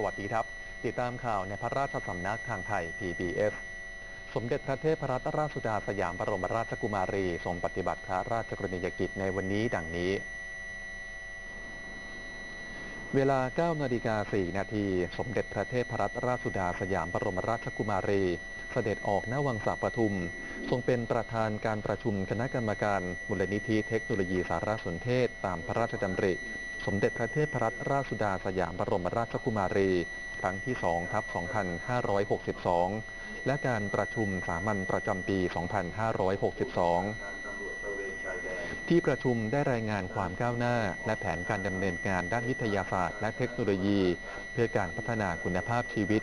สวัสดีครับ ติดตามข่าวในพระราชสำนักทางไทย PBS สมเด็จพระเทพรัตนราชสุดาสยามบรมราชกุมารีทรงปฏิบัติพระราชกรณียกิจในวันนี้ดังนี้ เวลา 9 นาฬิกา 4 นาที สมเด็จพระเทพรัตนราชสุดาสยามบรมราชกุมารี เสด็จออกณวังสาปทุม ทรงเป็นประธานการประชุมคณะกรรมการมูลนิธิเทคโนโลยีสารสนเทศ ตามพระราชดำริ สมเด็จพระเทพรัตนราชสุดาสยามบรมราชกุมารี ครั้งที่2ทับ2562 และการประชุมสามัญประจำปี 2562 ที่ประชุมได้รายงานความก้าวหน้า และแผนการดำเนินการด้านวิทยาศาสตร์และเทคโนโลยี เพื่อการพัฒนาคุณภาพชีวิต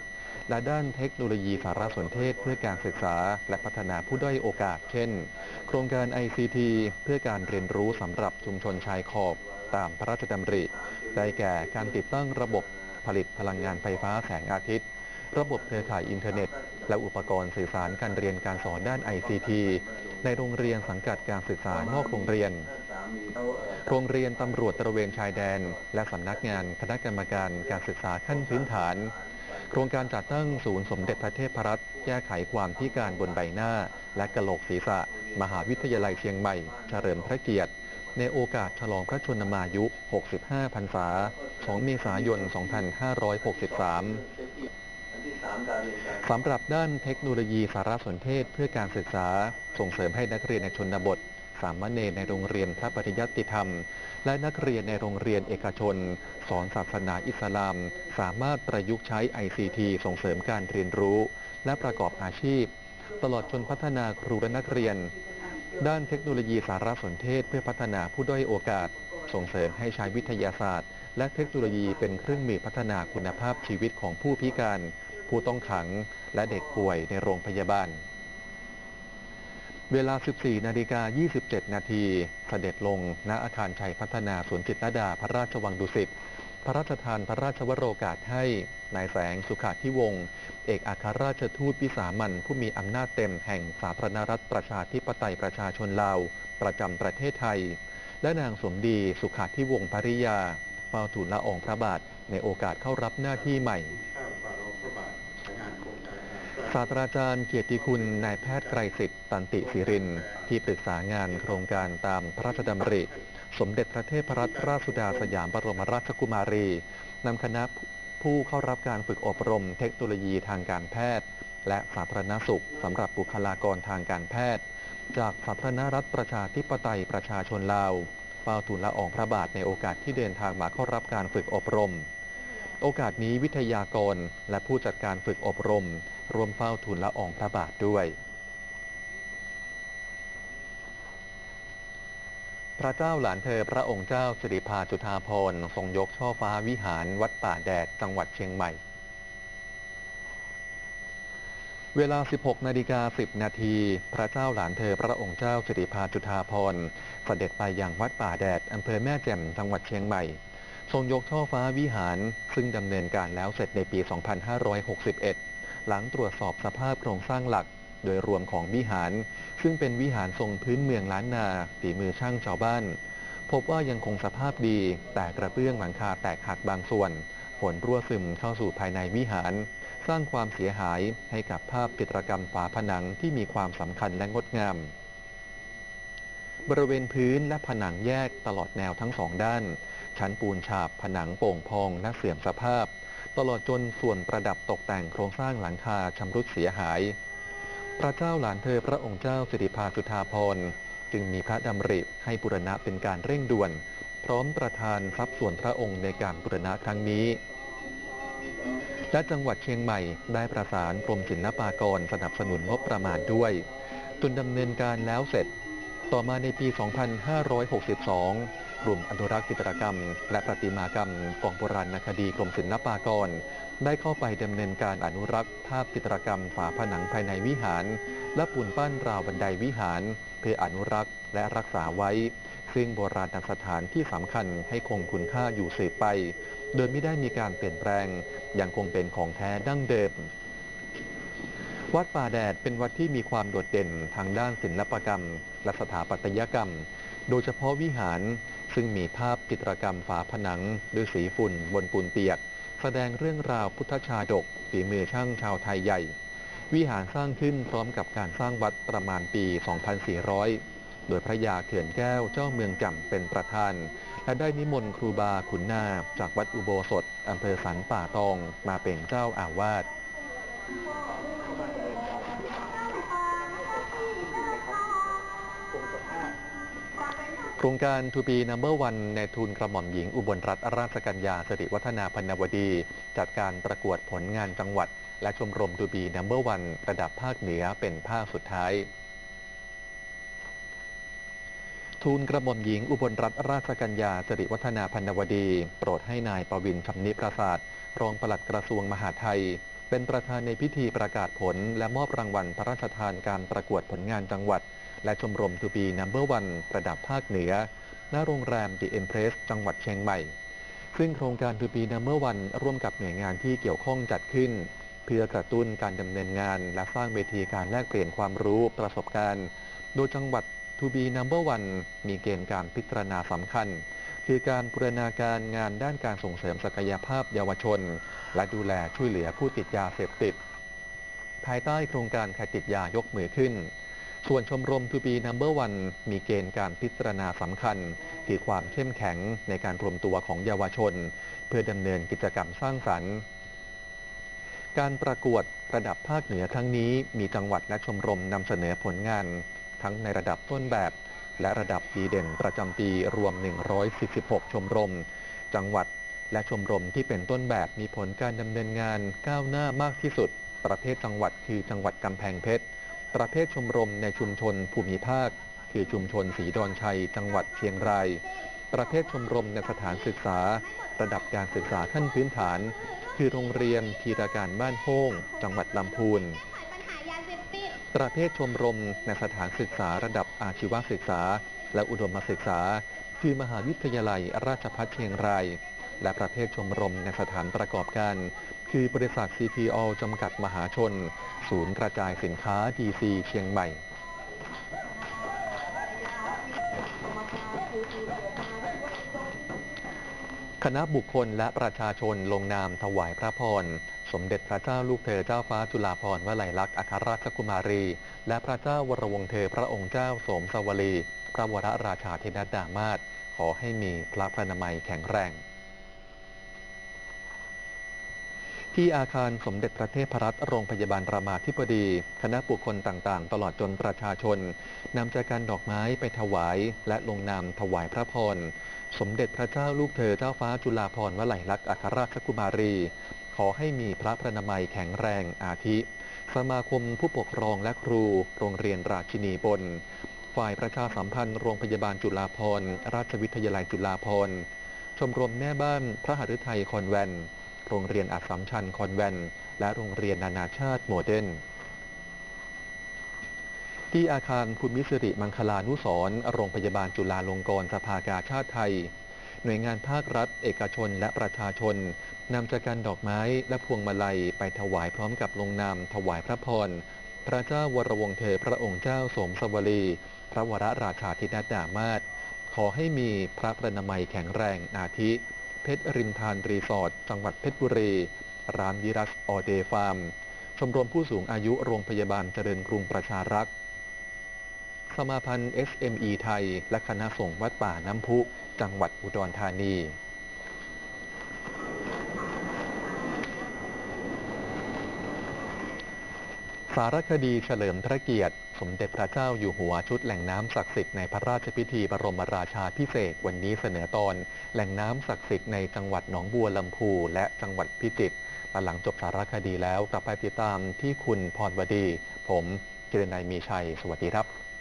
และด้านเทคโนโลยีสารสนเทศเพื่อการศึกษา และพัฒนาผู้ด้อยโอกาส เช่น โครงการ ICT เพื่อการเรียนรู้สำหรับชุมชนชายขอบตามพระราชดำริ ได้แก่การติดตั้งระบบผลิตพลังงานไฟฟ้าแสงอาทิตย์ ระบบเครือข่ายอินเทอร์เน็ต และอุปกรณ์สื่อสารการเรียนการสอนด้าน ICT ในโรงเรียนสังกัดการศึกษานอกโรงเรียน โรงเรียนตำรวจตระเวนชายแดน และสำนักงานคณะกรรมการการศึกษาขั้นพื้นฐาน ครงการจัดตั้งศูนย์สมเด็จพระเทพรัตน์แก้ไขความพิการบนใบหน้า และกระโหลกศีรษะ มหาวิทยาลัยเชียงใหม่ เฉลิมพระเกียรติ ในโอกาสฉลองพระชนมายุ 65 พรรษา 2 เมษายน 2563 สำหรับด้านเทคโนโลยีสารสนเทศเพื่อการศึกษาส่งเสริมให้นักเรียนในชนบท สามเณรในโรงเรียนพระปริยัติธรรม และนักเรียนในโรงเรียนเอกชน สอนศาสนาอิสลาม สามารถประยุกต์ใช้ ICT ส่งเสริมการเรียนรู้ และประกอบอาชีพ ตลอดจนพัฒนาครูและนักเรียน ด้านเทคโนโลยีสารสนเทศเพื่อพัฒนาผู้ด้อยโอกาส ส่งเสริมให้ใช้วิทยาศาสตร์ และเทคโนโลยีเป็นเครื่องมือพัฒนาคุณภาพชีวิตของผู้พิการ ผู้ต้องขัง และเด็กป่วยในโรงพยาบาล เวลา 14 นาฬิกา 27 นาทีเสด็จลง ณ อาคารชัยพัฒนาสวนจิตรลดา พระราชวังดุสิต พระราชทานพระราชวโรกาสให้ นายแสงสุขาธิวงศ์ เอกอัครราชทูตวิสามันผู้มีอำนาจเต็มแห่งสาธารณรัฐประชาธิปไตยประชาชนลาว ประจำประเทศไทย และนางสมดีสุขาธิวงศ์ภริยาเฝ้าทูลละอองพระบาทในโอกาสเข้ารับหน้าที่ใหม่ ศาสตราจารย์เกียรติคุณนายแพทย์ไกรสิทธิ์ตันติศิริน ที่ปรึกษางานโครงการตามพระราชดำริ สมเด็จพระเทพรัตนราชสุดาสยามบรมราชกุมารีนำคณะผู้เข้ารับการฝึกอบรมเทคโนโลยีทางการแพทย์ และสาธารณสุขสำหรับบุคลากรทางการแพทย์ จากสาธารณรัฐประชาธิปไตยประชาชนลาวเฝ้าทูลละอองพระบาทในโอกาสที่เดินทางมาเข้ารับการฝึกอบรม โอกาสนี้วิทยากรและผู้จัดการฝึกอบรม ร่วมเฝ้าทูลละอองพระบาทด้วย พระเจ้าหลานเธอพระองค์เจ้าสิริพาจุฑาภรณ์ทรงยกช่อฟ้าวิหารวัดป่าแดดจังหวัดเชียงใหม่เวลา 16 นาฬิกา 10 นาที พระเจ้าหลานเธอพระองค์เจ้าสิริพาจุฑาภรณ์เสด็จไปยังวัดป่าแดดอำเภอแม่แจ่มจังหวัดเชียงใหม่ ทรงยกช่อฟ้าวิหารซึ่งดำเนินการแล้วเสร็จในปี 2561 หลังตรวจสอบสภาพโครงสร้างหลัก โดยรวมของวิหาร ซึ่งเป็นวิหารทรงพื้นเมืองล้านนาฝีมือช่างชาวบ้าน พบว่ายังคงสภาพดี แต่กระเบื้องหลังคาแตกหักบางส่วนฝนรั่วซึมเข้าสู่ภายในวิหาร สร้างความเสียหายให้กับภาพจิตรกรรมฝาผนังที่มีความสำคัญและงดงาม บริเวณพื้นและผนังแยกตลอดแนวทั้งสองด้าน ชั้นปูนฉาบผนังโป่งพองและเสื่อมสภาพ ตลอดจนส่วนประดับตกแต่งโครงสร้างหลังคาชำรุดเสียหาย พระเจ้าหลานเธอพระองค์เจ้าสิริภาสุธาพรจึงมีพระดำริให้บุรณะเป็นการเร่งด่วน พร้อมประทานทรัพย์ส่วนพระองค์ในการบุรณะครั้งนี้และจังหวัดเชียงใหม่ได้ประสานกรมศิลปากรสนับสนุนงบประมาณด้วย จนดำเนินการแล้วเสร็จ ต่อมาในปี 2562 กลุ่มอนุรักษ์จิตรกรรม และประติมากรรมกองโบราณคดีกรมศิลปากร ได้เข้าไปดำเนินการอนุรักษ์ภาพจิตรกรรมฝาผนังภายในวิหาร และปูนปั้นราวบันไดวิหาร เพื่ออนุรักษ์และรักษาไว้ ซึ่งโบราณสถานที่สำคัญให้คงคุณค่าอยู่สืบไป โดยไม่ได้มีการเปลี่ยนแปลงยังคงเป็นของแท้ดั้งเดิม วัดป่าแดดเป็นวัดที่มีความโดดเด่นทางด้านศิลปกรรม และสถาปัตยกรรม โดยเฉพาะวิหารซึ่งมีภาพจิตรกรรมฝาผนังด้วยสีฝุ่นบนปูนเปียก แสดงเรื่องราวพุทธชาดกฝีมือช่างชาวไทยใหญ่ วิหารสร้างขึ้นพร้อมกับการสร้างวัดประมาณปี 2400 โดยพระยาเขื่อนแก้วเจ้าเมืองจำเป็นประธาน และได้นิมนต์ครูบาขุนนา จากวัดอุโบสถอำเภอสันป่าตองมาเป็นเจ้าอาวาส โครงการ To be number one ในทุนกระหม่อมหญิงอุบลรัตนราชกัญญาสิริวัฒนาพันวดี จัดการประกวดผลงานจังหวัด และชมรม To be number one ระดับภาคเหนือเป็นภาคสุดท้ายทูลกระหม่อมหญิงอุบลรัตนราชกัญญาสิริวัฒนาพันวดี โปรดให้นายประวินชำนิประสาทรองปลัดกระทรวงมหาดไทย เป็นประธานในพิธีประกาศผล และมอบรางวัลพระราชทานการประกวดผลงานจังหวัด และชมรมทูบีนัมเบอร์วันระดับภาคเหนือ ณ โรงแรม The Empress จังหวัดเชียงใหม่ ซึ่งโครงการทูบีนัมเบอร์วันร่วมกับหน่วยงานที่เกี่ยวข้องจัดขึ้น เพื่อกระตุ้นการดำเนินงาน และสร้างเวทีการแลกเปลี่ยนความรู้ประสบการณ์ โดยจังหวัด To be number one มีเกณฑ์การพิจารณาสำคัญ คือการบูรณาการงานด้านการส่งเสริมศักยภาพเยาวชน และดูแลช่วยเหลือผู้ติดยาเสพติด ภายใต้โครงการใครติดยายกมือขึ้น ส่วนชมรม To be number one มีเกณฑ์การพิจารณาสำคัญ คือความเข้มแข็งในการรวมตัวของเยาวชน เพื่อดำเนินกิจกรรมสร้างสรรค์การประกวดระดับภาคเหนือครั้งนี้มีจังหวัดและชมรมนำเสนอผลงาน ทั้งในระดับต้นแบบ และระดับดีเด่นประจำปีรวม 146 ชมรม จังหวัด และชมรมที่เป็นต้นแบบมีผลการดำเนินงานก้าวหน้ามากที่สุด ประเภทจังหวัดคือจังหวัดกำแพงเพชร ประเภทชมรมในชุมชนภูมิภาค คือชุมชนสีดอนชัย จังหวัดเชียงราย ประเภทชมรมในสถานศึกษา ระดับการศึกษาขั้นพื้นฐาน คือโรงเรียนพีรการบ้านโฮ่งจังหวัดลำพูนประเภทชมรมในสถานศึกษาระดับ อาชีวศึกษา และอุดมศึกษาคือมหาวิทยาลัยราชภัฏเชียงราย และประเภทชมรมในสถานประกอบการ คือบริษัท CPO จำกัดมหาชน ศูนย์กระจายสินค้า DC เชียงใหม่คณะบุคคลและประชาชนลงนามถวายพระพร สมเด็จพระเจ้าลูกเธอเจ้าฟ้าจุฬาภรณ์วลัยลักษณ์อัครราชกุมารี และพระเจ้าวรวงเธอพระองค์เจ้าสมสวลีพระวรราชาธินดดามาศขอให้มีพระพระนามัยแข็งแรง ที่อาคารสมเด็จพระเทพรัตน์โรงพยาบาลรามาธิบดี คณะบุคคลต่างๆ ตลอดจนประชาชนนำใจกันดอกไม้ไปถวาย และลงนามถวายพระพรสมเด็จพระเจ้าลูกเธอเจ้าฟ้าจุฬาภรณ์วลัยลักษณ์อัครราชกุมารี ขอให้มีพระพระนามัยแข็งแรงอาทิ สมาคมผู้ปกครองและครู โรงเรียนราชินีบน ฝ่ายประชาสัมพันธ์โรงพยาบาลจุฬาภรณ์ราชวิทยาลัยจุฬาภรณ์ชมรมแม่บ้านพระหฤทัยคอนแวนโรงเรียนอัสสัมชัญคอนแวนและโรงเรียนนานาชาติโมเดนที่อาคารภูมิสิริมังคลานุสรโรงพยาบาลจุฬาลงกรณ์สภากาชาติไทย หน่วยงานภาครัฐ เอกชนและประชาชนนำจักรดอกไม้และพวงมาลัยไปถวายพร้อมกับลงนามถวายพระพร พระเจ้าวรวงเธอพระองค์เจ้าสมสวลีพระวรราชาธินัดามาศขอให้มีพระพระนามัยแข็งแรงอาทิ เพชรริมทานรีสอร์ทจังหวัดเพชรบุรี ร้านยิรัสออเดฟาร์ม ชมรมผู้สูงอายุโรงพยาบาลเจริญกรุงประชารักษ์ สมาพันธ์ SME ไทย และคณะสงฆ์วัดป่าน้ำพุ จังหวัดอุดรธานีสารคดีเฉลิมพระเกียรติ สมเด็จพระเจ้าอยู่หัวชุดแหล่งน้ำศักดิ์สิทธิ์ในพระราชพิธีบรมราชาพิเศษวันนี้เสนอตอน แหล่งน้ำศักดิ์สิทธิ์ในจังหวัดหนองบัวลำพูและจังหวัดพิจิตรหลังจบสารคดีแล้วกลับไปติดตามที่คุณพรวดี ผมกิรนัยมีชัย สวัสดีครับ